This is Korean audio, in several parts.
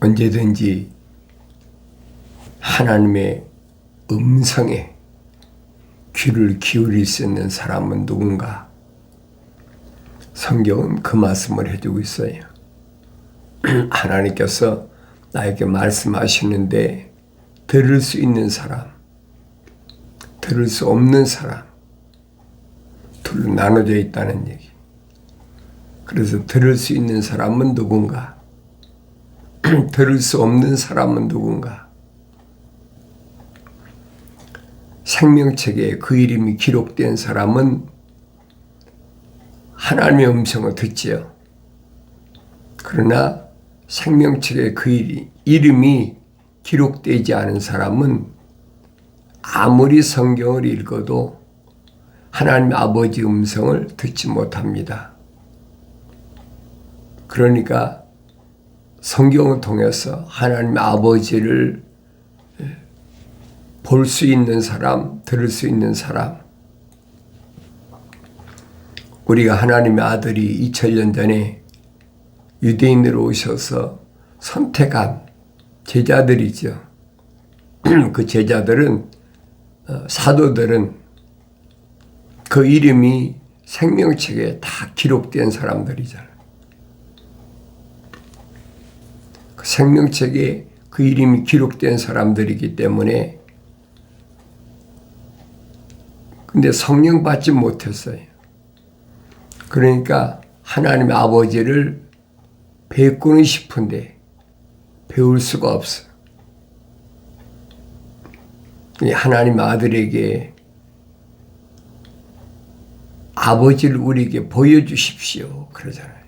언제든지 하나님의 음성에 귀를 기울일 수 있는 사람은 누군가? 성경은 그 말씀을 해주고 있어요. 하나님께서 나에게 말씀하시는데 들을 수 있는 사람, 들을 수 없는 사람, 둘로 나눠져 있다는 얘기. 그래서 들을 수 있는 사람은 누군가? 들을 수 없는 사람은 누군가? 생명책에 그 이름이 기록된 사람은 하나님의 음성을 듣지요. 그러나 생명책에 그 이름이 기록되지 않은 사람은 아무리 성경을 읽어도 하나님 아버지 음성을 듣지 못합니다. 그러니까 성경을 통해서 하나님 아버지를 볼 수 있는 사람, 들을 수 있는 사람, 우리가 하나님의 아들이 2000년 전에 유대인으로 오셔서 선택한 제자들이죠. 그 제자들은, 어, 사도들은 그 이름이 생명책에 다 기록된 사람들이잖아요. 그 생명책에 그 이름이 기록된 사람들이기 때문에 근데 성령 받지 못했어요. 그러니까 하나님의 아버지를 뵙고는 싶은데 배울 수가 없어. 하나님 아들에게 아버지를 우리에게 보여주십시오. 그러잖아요.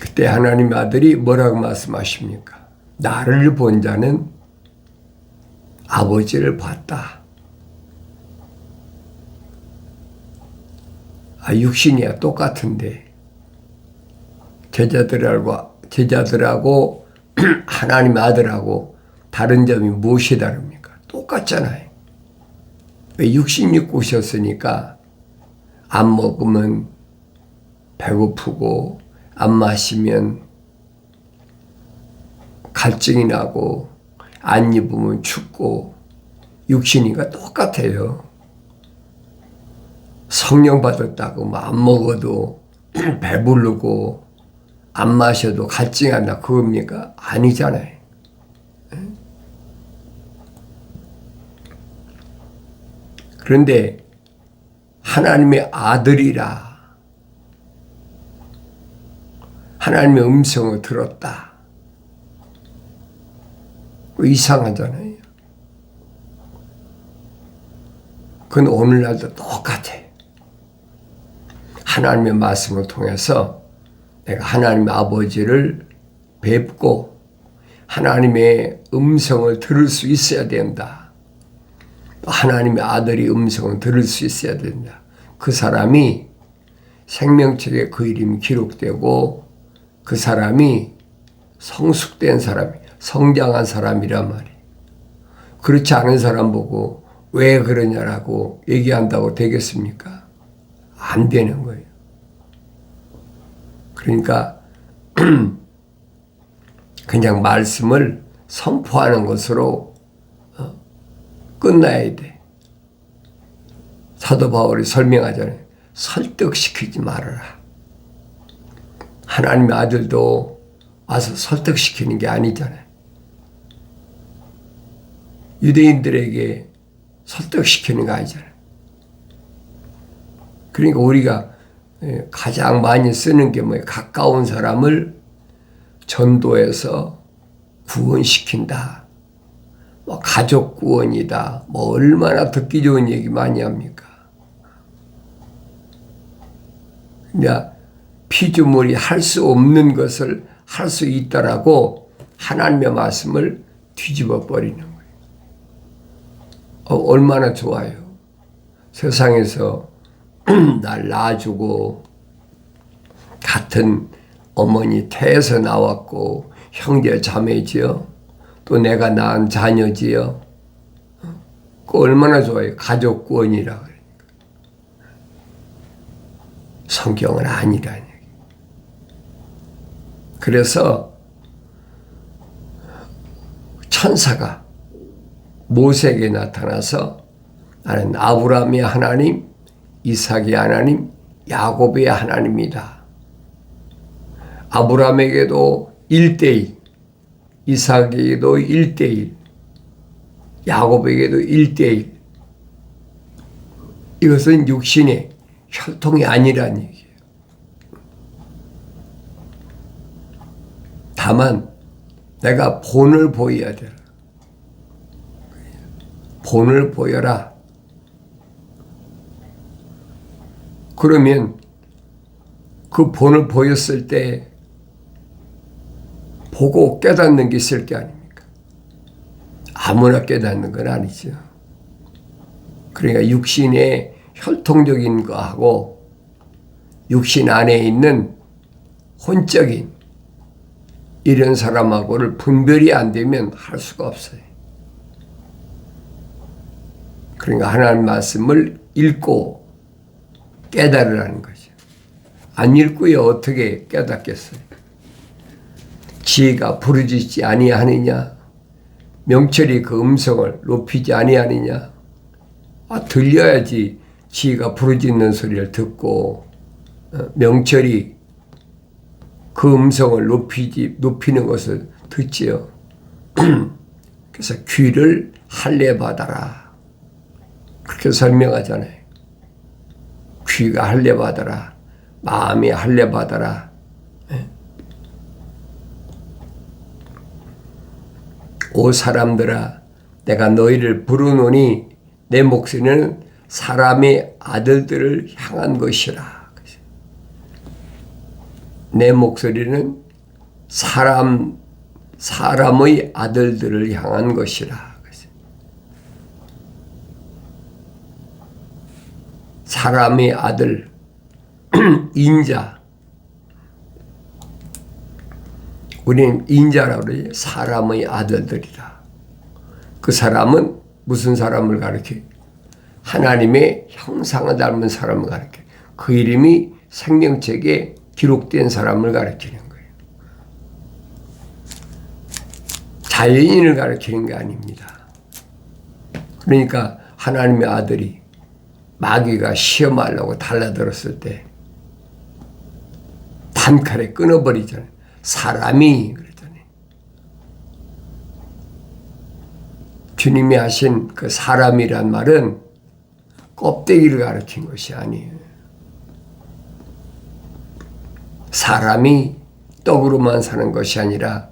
그때 하나님 아들이 뭐라고 말씀하십니까? 나를 본 자는 아버지를 봤다. 아, 육신이야 똑같은데 제자들하고 제자들하고 하나님 아들하고 다른 점이 무엇이 다릅니까? 똑같잖아요. 왜 육신 입고 오셨으니까 안 먹으면 배고프고 안 마시면 갈증이 나고 안 입으면 춥고 육신이가 똑같아요. 성령 받았다고 뭐안 먹어도 배부르고 안 마셔도 나. 그겁니까? 아니잖아요. 그런데 하나님의 아들이라 하나님의 음성을 들었다. 이상하잖아요. 그건 오늘날도 똑같아. 하나님의 말씀을 통해서 내가 하나님 아버지를 뵙고 하나님의 음성을 들을 수 있어야 된다. 하나님의 아들이 음성을 들을 수 있어야 된다. 그 사람이 생명책에 그 이름이 기록되고 그 사람이 성숙된 사람이 성장한 사람이란 말이에요. 그렇지 않은 사람 보고 왜 그러냐라고 얘기한다고 되겠습니까? 안 되는 거예요. 그러니까 그냥 말씀을 선포하는 것으로 어, 끝나야 돼. 사도 바울이 설명하잖아요. 설득시키지 말아라. 하나님의 아들도 와서 설득시키는 게 아니잖아요. 유대인들에게 설득시키는 거 아니잖아요. 그러니까 우리가 예, 가장 많이 쓰는 게 뭐예요? 가까운 사람을 전도해서 구원시킨다. 뭐 가족 구원이다. 뭐 얼마나 듣기 좋은 얘기 많이 합니까? 그러니까 피조물이 할 수 없는 것을 할 수 있다라고 하나님의 말씀을 뒤집어 버리는 거예요. 어, 얼마나 좋아요. 세상에서 날 낳아주고 같은 어머니 태에서 나왔고 형제 자매지요. 또 내가 낳은 자녀지요. 그 얼마나 좋아요. 가족 구원이라 그러니까. 성경은 아니라는 얘기. 그래서 천사가 모세에게 나타나서 나는 아브라함의 하나님, 이삭의 하나님, 야곱의 하나님이다. 아브라함에게도 1대1, 이삭에게도 1대1, 야곱에게도 1대1. 이것은 육신의 혈통이 아니란 얘기예요. 다만 내가 본을 보여야 되라. 본을 보여라. 그러면 그 본을 보였을 때 보고 깨닫는 게 있을 게 아닙니까? 아무나 깨닫는 건 아니죠. 그러니까 육신의 혈통적인 거하고 육신 안에 있는 혼적인 이런 사람하고를 분별이 안 되면 할 수가 없어요. 그러니까 하나님 말씀을 읽고 깨달으라는 거죠. 안 읽고요 어떻게 깨닫겠어요? 지혜가 부르짖지 아니하느냐? 명철이 그 음성을 높이지 아니하느냐? 아, 들려야지 지혜가 부르짖는 소리를 듣고 어, 명철이 그 음성을 높이지 높이는 것을 듣지요. 그래서 귀를 할례 받아라. 그렇게 설명하잖아요. 귀가 할례 받아라. 마음이 할례 받아라. 예. 오 사람들아 내가 너희를 부르노니 내 목소리는 사람의 아들들을 향한 것이라. 내 목소리는 사람 사람의 아들들을 향한 것이라. 사람의 아들 인자 우리는 인자라고 그러지 사람의 아들들이다. 그 사람은 무슨 사람을 가르쳐? 하나님의 형상을 닮은 사람을 가르쳐. 그 이름이 생명책에 기록된 사람을 가르치는 거예요. 자연인을 가르치는 게 아닙니다. 그러니까 하나님의 아들이 마귀가 시험하려고 달라들었을 때 단칼에 끊어버리잖아요. 사람이 그랬잖아요. 주님이 하신 그 사람이란 말은 껍데기를 가르친 것이 아니에요. 사람이 떡으로만 사는 것이 아니라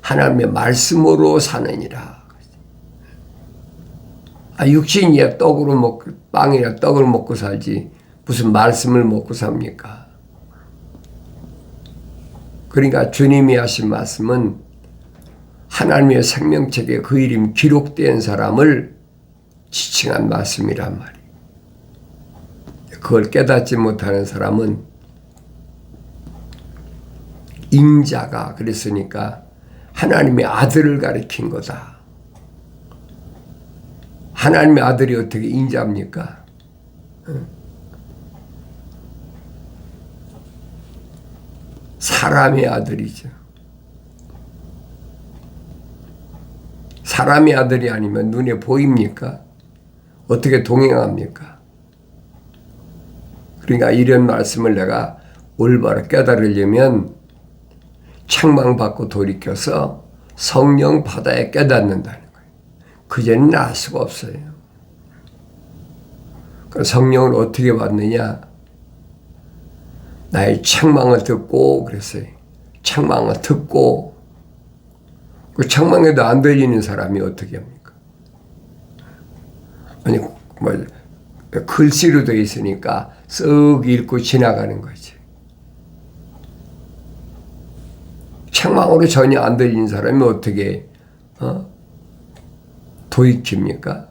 하나님의 말씀으로 사느니라. 아, 육신이야 떡으로 먹고 빵이나 떡을 먹고 살지 무슨 말씀을 먹고 삽니까? 그러니까 주님이 하신 말씀은 하나님의 생명책에 그 이름 기록된 사람을 지칭한 말씀이란 말이에요. 그걸 깨닫지 못하는 사람은 인자가 그랬으니까 하나님의 아들을 가리킨 거다. 하나님의 아들이 어떻게 인자입니까? 사람의 아들이죠. 사람의 아들이 아니면 눈에 보입니까? 어떻게 동행합니까? 그러니까 이런 말씀을 내가 올바로 깨달으려면 책망받고 돌이켜서 성령 바다에 깨닫는다는 거예요. 그전에는 알 수가 없어요. 그 성령을 어떻게 받느냐? 나의 책망을 듣고 그랬어요. 책망을 듣고 그 책망에도 안 들리는 사람이 어떻게 합니까? 아니 뭐 글씨로 되어 있으니까 쓱 읽고 지나가는 거지. 책망으로 전혀 안 들리는 사람이 어떻게 어? 도익입니까?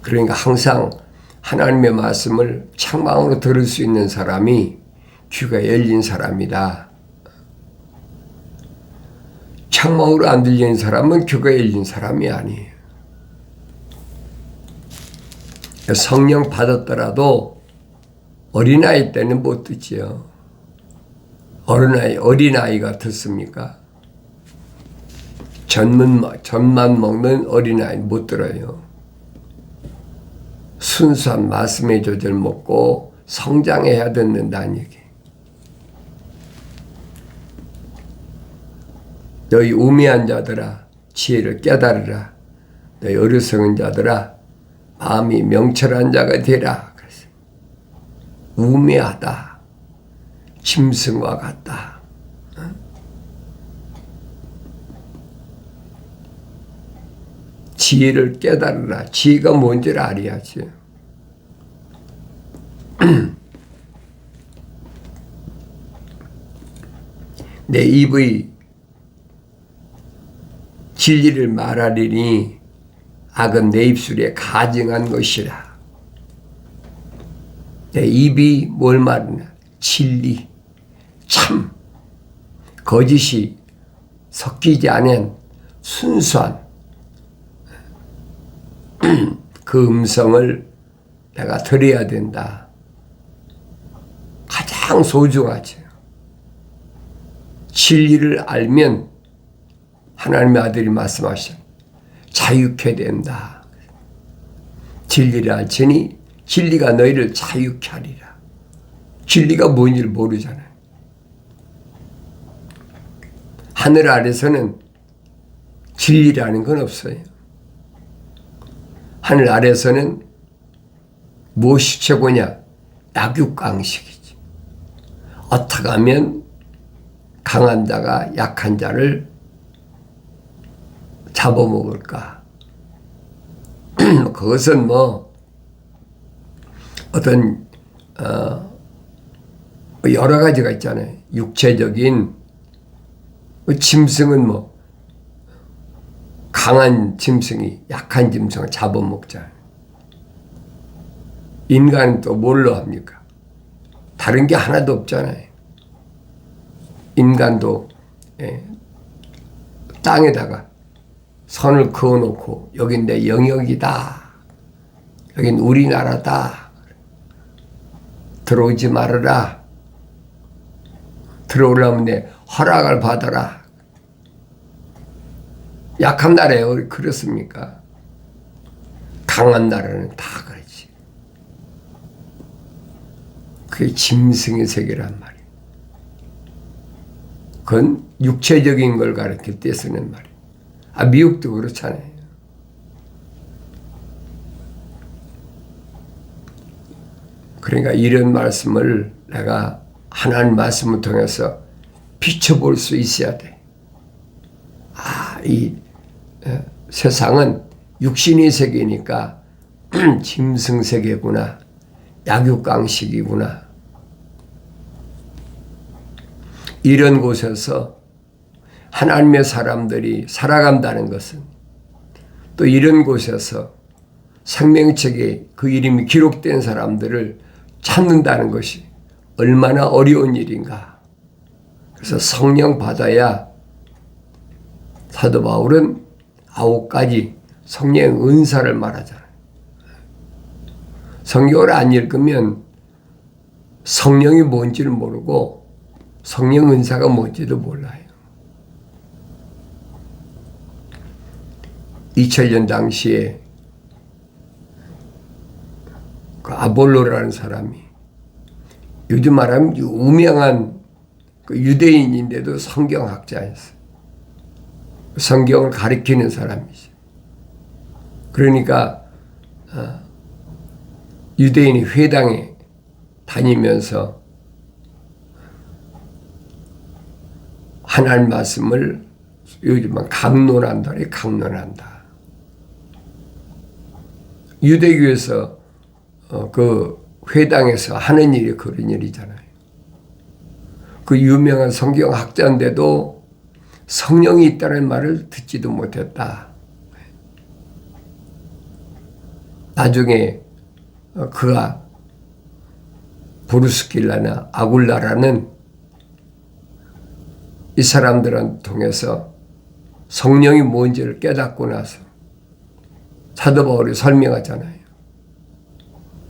그러니까 항상 하나님의 말씀을 책망으로 들을 수 있는 사람이 귀가 열린 사람이다. 책망으로 안 들리는 사람은 귀가 열린 사람이 아니에요. 성령 받았더라도 어린아이 때는 못 듣지요. 어린아이, 어린아이가 듣습니까? 전문, 전만 먹는 어린아이 못 들어요. 순수한 말씀의 조절 먹고 성장해야 듣는다는 얘기. 너희 우매한 자들아 지혜를 깨달으라. 너희 어리석은 자들아 마음이 명철한 자가 되라. 우매하다. 짐승과 같다. 어? 지혜를 깨달으라. 지혜가 뭔지를 알아야지. 내 입의 진리를 말하리니 악은 내 입술에 가증한 것이라. 내 입이 뭘 말하냐? 진리, 참, 거짓이 섞이지 않은 순수한 그 음성을 내가 들어야 된다. 가장 소중하죠. 진리를 알면 하나님의 아들이 말씀하신 자유케 된다. 진리를 알지니 진리가 너희를 자유케 하리라. 진리가 뭔지를 모르잖아요. 하늘 아래서는 진리라는 건 없어요. 하늘 아래서는 무엇이 최고냐? 약육강식이지. 어떻게 하면 강한 자가 약한 자를 잡아먹을까? 그것은 뭐 어떤 어 여러 가지가 있잖아요. 육체적인 뭐 짐승은 뭐 강한 짐승이 약한 짐승을 잡아먹자. 인간은 또 뭘로 합니까? 다른 게 하나도 없잖아요. 인간도 예, 땅에다가 선을 그어놓고 여긴 내 영역이다. 여긴 우리나라다. 들어오지 말아라. 들어오려면 내 허락을 받아라. 약한 나라에 그렇습니까? 강한 나라는 다 그렇지. 그게 짐승의 세계란 말이에요. 그건 육체적인 걸 가르칠 때 쓰는 말이에요. 아, 미국도 그렇잖아요. 그러니까 이런 말씀을 내가 하나님 말씀을 통해서 비춰볼 수 있어야 돼. 아, 이 어, 세상은 육신의 세계니까 짐승 세계구나. 약육강식이구나. 이런 곳에서 하나님의 사람들이 살아간다는 것은 또 이런 곳에서 생명책에 그 이름이 기록된 사람들을 찾는다는 것이 얼마나 어려운 일인가. 그래서 성령 받아야 사도 바울은 아홉 가지 성령 은사를 말하잖아요. 성경을 안 읽으면 성령이 뭔지를 모르고 성령 은사가 뭔지도 몰라요. 2000년 당시에 그 아볼로라는 사람이 요즘 말하면 유명한 그 유대인인데도 성경학자였어요. 성경을 가리키는 사람이죠. 그러니까 어, 유대인이 회당에 다니면서 하나님 말씀을 요즘은 강론한다, 강론한다. 유대교에서 어, 그 회당에서 하는 일이 그런 일이잖아요. 그 유명한 성경학자인데도 성령이 있다는 말을 듣지도 못했다. 나중에 어, 그가 브루스길라나 아굴라라는 이 사람들을 통해서 성령이 뭔지를 깨닫고 나서 사도 바울이 설명하잖아요.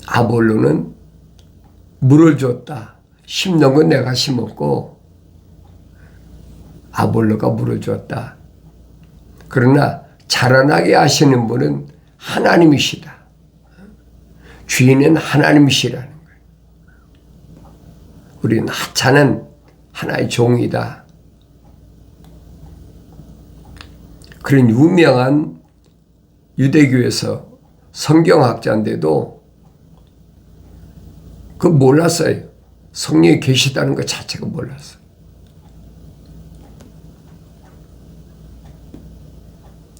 아볼로는 물을 줬다. 심는 건 내가 심었고 아볼로가 물을 줬다. 그러나 자라나게 하시는 분은 하나님이시다. 주인은 하나님이시라는 거예요. 우리는 하찮은 하나의 종이다. 그런 유명한 유대교에서 성경학자인데도 그 몰랐어요. 성령이 계시다는 것 자체가 몰랐어요.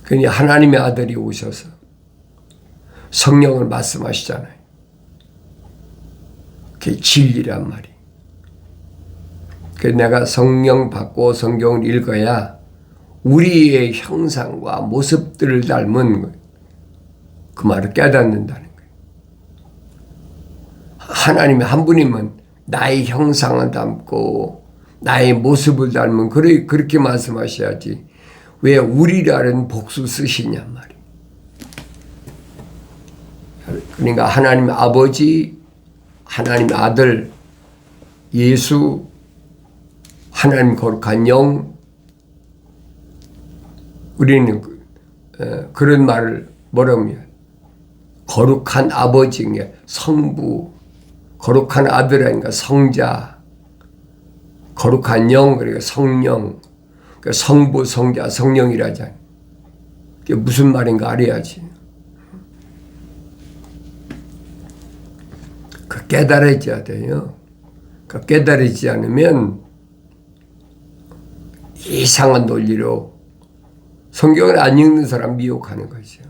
그니 하나님의 아들이 오셔서 성령을 말씀하시잖아요. 그게 진리란 말이. 그 내가 성령 받고 성경을 읽어야 우리의 형상과 모습들을 닮은 그 말을 깨닫는다는 거예요. 하나님의 한 분이면 나의 형상을 닮고 나의 모습을 닮은 그래 그렇게 말씀하셔야지 왜 우리라는 복수 쓰시냐 말이. 그러니까 하나님 아버지, 하나님 아들, 예수, 하나님 거룩한 영, 우리는 그, 어, 그런 말을 뭐라면 거룩한 아버지인 게 성부, 거룩한 아들 아닌가 성자, 거룩한 영 그러니까 성령, 그 성부, 성자, 성령이라잖아. 그게 무슨 말인가 알아야지. 그 깨달아져야 돼요. 그 깨달아지지 않으면 이상한 논리로 성경을 안 읽는 사람 미혹하는 거죠.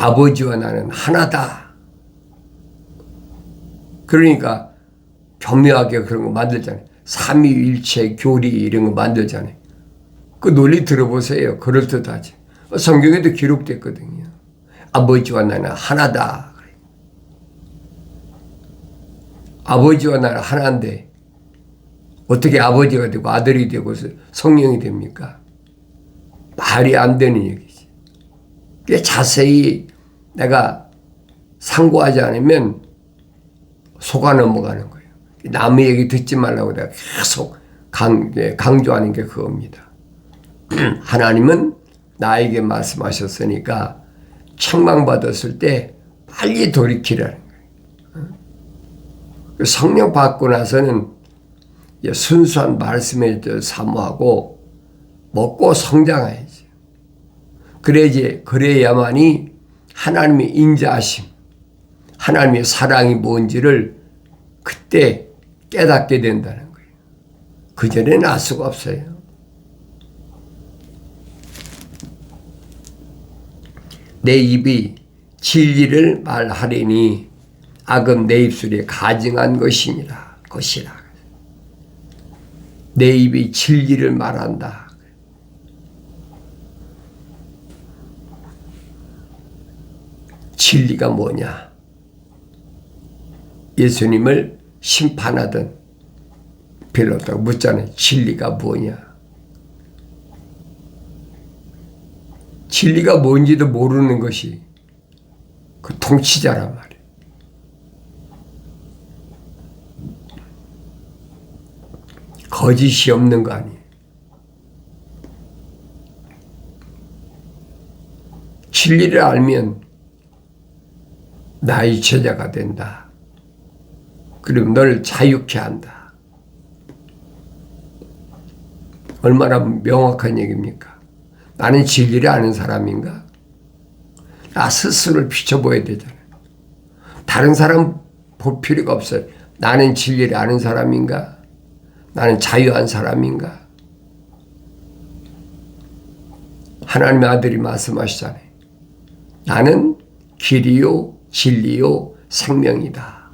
아버지와 나는 하나다. 그러니까 교묘하게 그런 거 만들잖아요. 삼위일체 교리 이런 거 만들잖아요. 그 논리 들어보세요. 그럴듯하지. 성경에도 기록됐거든요. 아버지와 나는 하나다. 아버지와 나는 하나인데 어떻게 아버지가 되고 아들이 되고 성령이 됩니까? 말이 안 되는 얘기지. 꽤 자세히 내가 상고하지 않으면 속아 넘어가는 거예요. 남의 얘기 듣지 말라고 내가 계속 강, 예, 강조하는 게 그겁니다. 하나님은 나에게 말씀하셨으니까 책망받았을 때 빨리 돌이키라는 거예요. 그 성령 받고 나서는 순수한 말씀에 사모하고 먹고 성장해야지. 그래야지, 그래야만이 하나님의 인자하심, 하나님의 사랑이 뭔지를 그때 깨닫게 된다는 거예요. 그 전에는 알 수가 없어요. 내 입이 진리를 말하리니 악은 내 입술에 가증한 것이니라 것이라. 내 입이 진리를 말한다. 진리가 뭐냐? 예수님을 심판하던 빌로다가 묻잖아요. 진리가 뭐냐? 진리가 뭔지도 모르는 것이 그 통치자란 말이에요. 거짓이 없는 거 아니에요. 진리를 알면 나의 제자가 된다. 그리고 너를 자유케 한다. 얼마나 명확한 얘기입니까? 나는 진리를 아는 사람인가? 나 스스로를 비춰보야 되잖아요. 다른 사람 볼 필요가 없어요. 나는 진리를 아는 사람인가? 나는 자유한 사람인가? 하나님의 아들이 말씀하시잖아요. 나는 길이요, 진리요, 생명이다.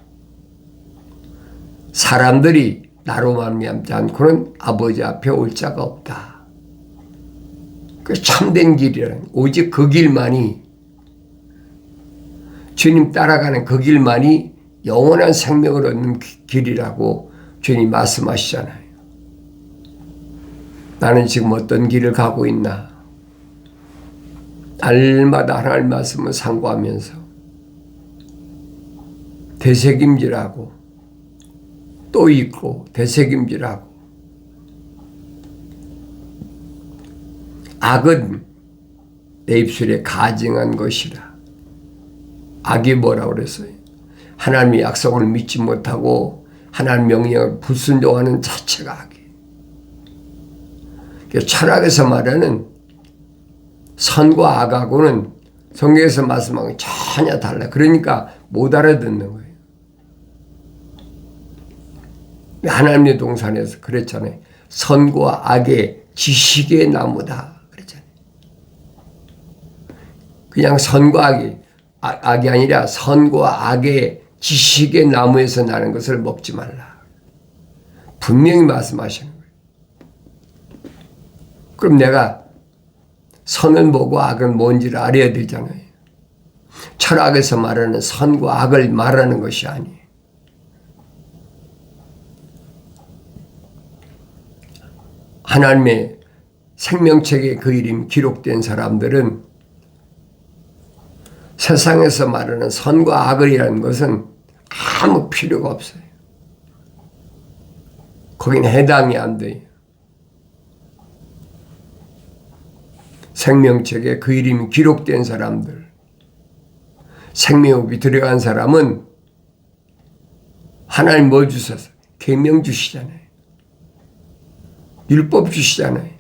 사람들이 나로 말미암지 않고는 아버지 앞에 올 자가 없다. 그 참된 길이라는 오직 그 길만이 주님 따라가는 그 길만이 영원한 생명을 얻는 길이라고 주님 말씀하시잖아요. 나는 지금 어떤 길을 가고 있나? 날마다 하나님 말씀을 상고하면서 되새김질하고 또 있고 되새김질하고 악은 내 입술에 가증한 것이라. 악이 뭐라 그랬어요? 하나님의 약속을 믿지 못하고 하나님 명령을 불순종하는 자체가 악이에요. 철학에서 말하는 선과 악하고는 성경에서 말씀하고 전혀 달라. 그러니까 못 알아듣는 거예요. 하나님의 동산에서 그랬잖아요. 선과 악의 지식의 나무다. 그냥 선과 악이, 아, 악이 아니라 선과 악의 지식의 나무에서 나는 것을 먹지 말라. 분명히 말씀하시는 거예요. 그럼 내가 선은 뭐고 악은 뭔지를 알아야 되잖아요. 철학에서 말하는 선과 악을 말하는 것이 아니에요. 하나님의 생명책에 그 이름 기록된 사람들은 세상에서 말하는 선과 악을이라는 것은 아무 필요가 없어요. 거기는 해당이 안 돼요. 생명책에 그 이름이 기록된 사람들, 생명업이 들어간 사람은 하나님 뭘 주셔서 계명 주시잖아요. 율법 주시잖아요.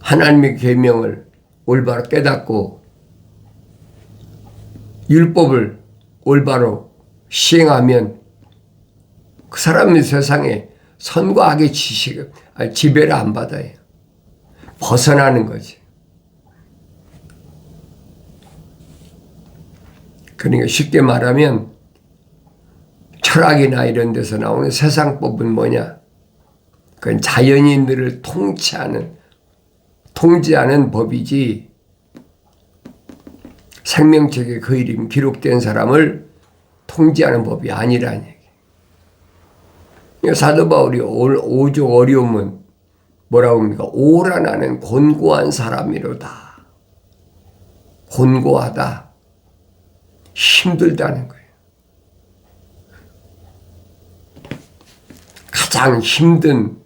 하나님의 계명을 올바로 깨닫고 율법을 올바로 시행하면 그 사람의 세상에 선과 악의 지식을 지배를 안 받아요. 벗어나는 거지. 그러니까 쉽게 말하면 철학이나 이런 데서 나오는 세상법은 뭐냐? 그건 자연인들을 통치하는, 통제하는 법이지, 생명책에 그 이름 기록된 사람을 통제하는 법이 아니라는 얘기. 사도 바울이 오죽 어려움은 뭐라고 합니까? 오라 나는 곤고한 사람이로다. 곤고하다. 힘들다는 거예요. 가장 힘든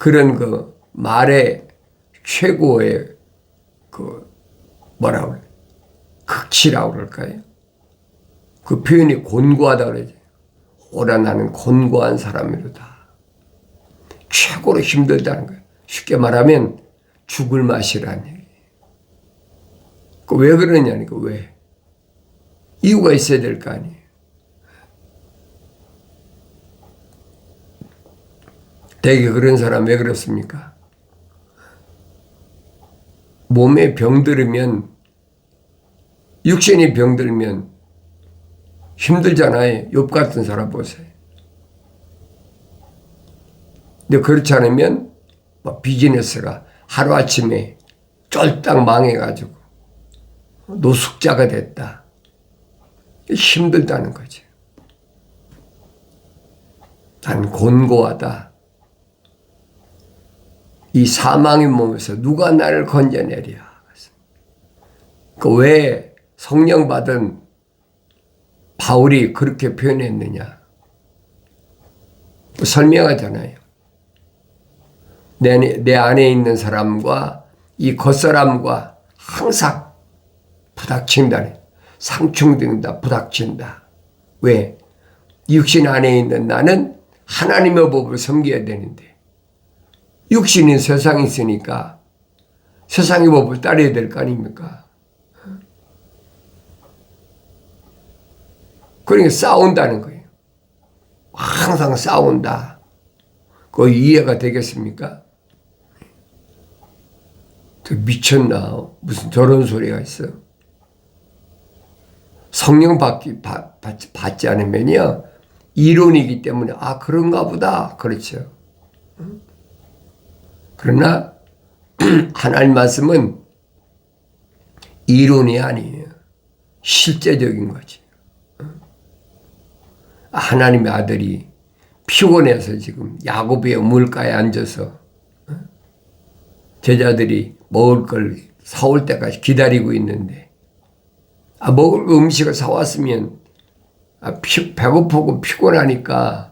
그런 그 말의 최고의 그 뭐라고 그래? 극치라고 그럴까요? 그 표현이 곤고하다 그러지. 오라 나는 곤고한 사람이로다. 최고로 힘들다는 거예요. 쉽게 말하면 죽을 맛이라는 얘기. 그왜 그러냐니까 왜? 이유가 있어야 될 거 아니에요. 대개 그런 사람 왜 그렇습니까? 몸에 병들으면 육신이 병들면 힘들잖아요. 욥 같은 사람 보세요. 근데 그렇지 않으면 뭐 비즈니스가 하루아침에 쫄딱 망해가지고 노숙자가 됐다. 힘들다는 거지. 난 곤고하다. 이 사망의 몸에서 누가 나를 건져내랴. 그왜 성령 받은 바울이 그렇게 표현했느냐. 설명하잖아요. 내, 내 안에 있는 사람과 이 겉사람과 항상 부닥친다네. 상충된다, 부닥친다. 왜? 육신 안에 있는 나는 하나님의 법을 섬겨야 되는데, 육신이 세상에 있으니까 세상의 법을 따라야 될 거 아닙니까? 그러니까 싸운다는 거예요. 항상 싸운다. 그 이해가 되겠습니까? 미쳤나? 무슨 저런 소리가 있어? 성령 받기, 받, 받 지 않으면요. 이론이기 때문에, 아, 그런가 보다. 그렇죠. 그러나, 하나님 말씀은 이론이 아니에요. 실제적인 거지. 하나님의 아들이 피곤해서 지금 야곱의 물가에 앉아서 제자들이 먹을 걸 사올 때까지 기다리고 있는데 아, 먹을 음식을 사왔으면 아, 피, 배고프고 피곤하니까 어?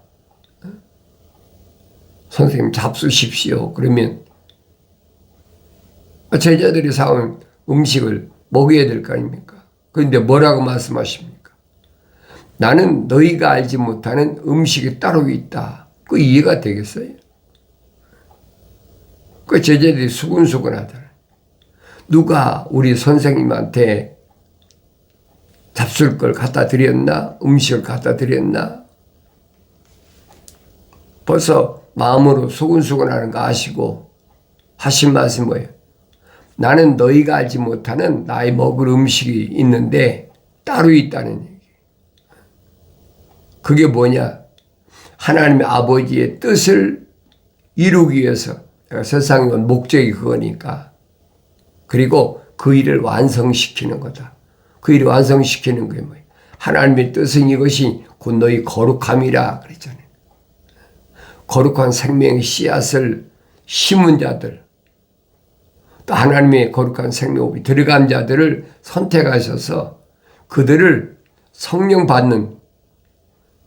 선생님 잡수십시오. 그러면 아, 제자들이 사온 음식을 먹여야 될 거 아닙니까? 그런데 뭐라고 말씀하십니까? 나는 너희가 알지 못하는 음식이 따로 있다. 그 이해가 되겠어요? 그 제자들이 수근수근하더라. 누가 우리 선생님한테 잡술 걸 갖다 드렸나? 음식을 갖다 드렸나? 벌써 마음으로 수근수근 하는 거 아시고 하신 말씀 뭐예요? 나는 너희가 알지 못하는 나의 먹을 음식이 있는데 따로 있다는 얘기. 그게 뭐냐? 하나님의 아버지의 뜻을 이루기 위해서 온 목적이 그거니까. 그리고 그 일을 완성시키는 거다. 그 일을 완성시키는 게 뭐예요? 하나님의 뜻은 이것이 곧 너희 거룩함이라 그랬잖아요. 거룩한 생명의 씨앗을 심은 자들, 또 하나님의 거룩한 생명이 들어간 자들을 선택하셔서 그들을 성령 받는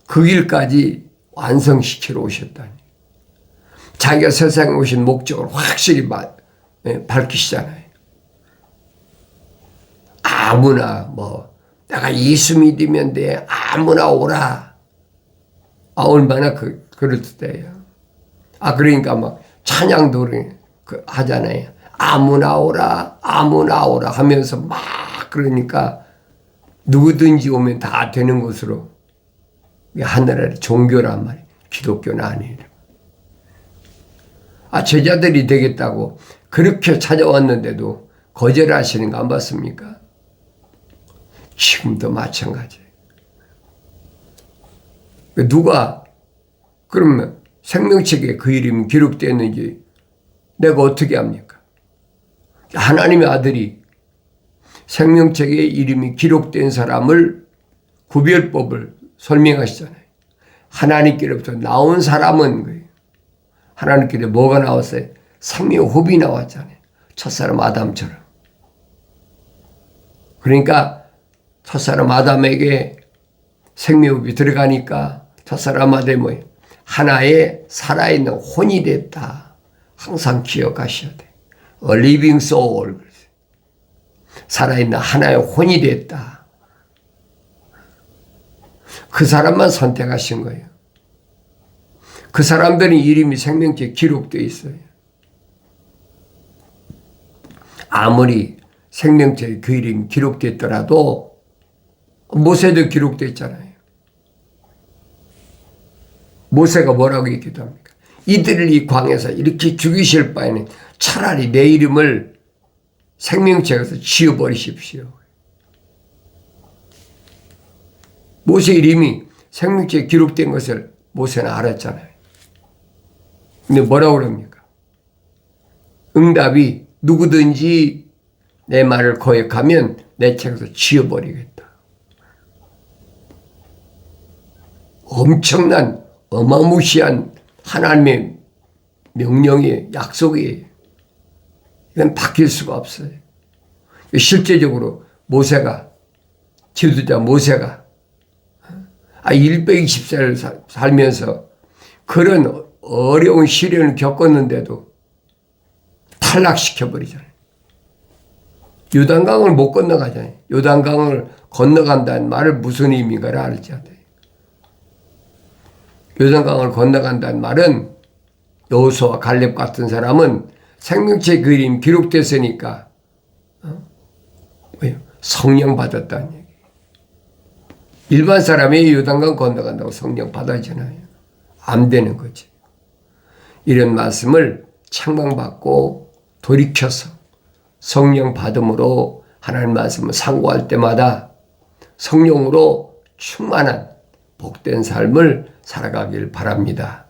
그 길까지 완성시키러 오셨다니. 자기가 세상에 오신 목적을 확실히 예, 밝히시잖아요. 아무나 뭐 내가 예수 믿으면 돼 아무나 오라. 아 얼마나 그 그럴때요. 아 그러니까 막 찬양도 그 하잖아요. 아무나 오라 아무나 오라 하면서 막 그러니까 누구든지 오면 다 되는 것으로 하늘의 종교란 말이에요. 기독교는 아니에요. 아 제자들이 되겠다고 그렇게 찾아왔는데도 거절하시는 거 안 봤습니까? 지금도 마찬가지예요. 누가 그러면 생명책에 그 이름이 기록되었는지 내가 어떻게 합니까? 하나님의 아들이 생명책에 이름이 기록된 사람을 구별법을 설명하시잖아요. 하나님께로부터 나온 사람은 거예요. 하나님께로 뭐가 나왔어요? 생명호흡이 나왔잖아요. 첫사람 아담처럼. 그러니까 첫사람 아담에게 생명호흡이 들어가니까 첫사람 뭐예요? 하나의 살아있는 혼이 됐다. 항상 기억하셔야 돼. A living soul. 살아있는 하나의 혼이 됐다. 그 사람만 선택하신 거예요. 그 사람들은 이름이 생명지에 기록되어 있어요. 아무리 생명체에 그 이름이 기록됐더라도 모세도 기록됐잖아요. 모세가 뭐라고 얘기도 합니까? 이들을 이 광에서 이렇게 죽이실 바에는 차라리 내 이름을 생명책에서 지워버리십시오. 모세 이름이 생명책에 기록된 것을 모세는 알았잖아요. 근데 뭐라고 그럽니까? 응답이 누구든지 내 말을 거역하면 내 책에서 지워버리겠다. 엄청난 어마무시한 하나님의 명령이 약속이에요. 이건 바뀔 수가 없어요. 실제적으로 모세가 지도자 모세가 아 120세를 살면서 그런 어려운 시련을 겪었는데도 탈락시켜 버리잖아요. 요단강을 못 건너가잖아요. 요단강을 건너간다는 말을 무슨 의미인가를 알지 돼요. 요단강을 건너간다는 말은 여호수와 갈렙 같은 사람은 생명체 그림 기록됐으니까 어? 성령 받았다는 얘기. 일반 사람이 요단강 건너간다고 성령 받아잖아요. 안 되는 거지. 이런 말씀을 책망받고 돌이켜서 성령 받음으로 하나님 말씀을 상고할 때마다 성령으로 충만한 복된 삶을 살아가길 바랍니다.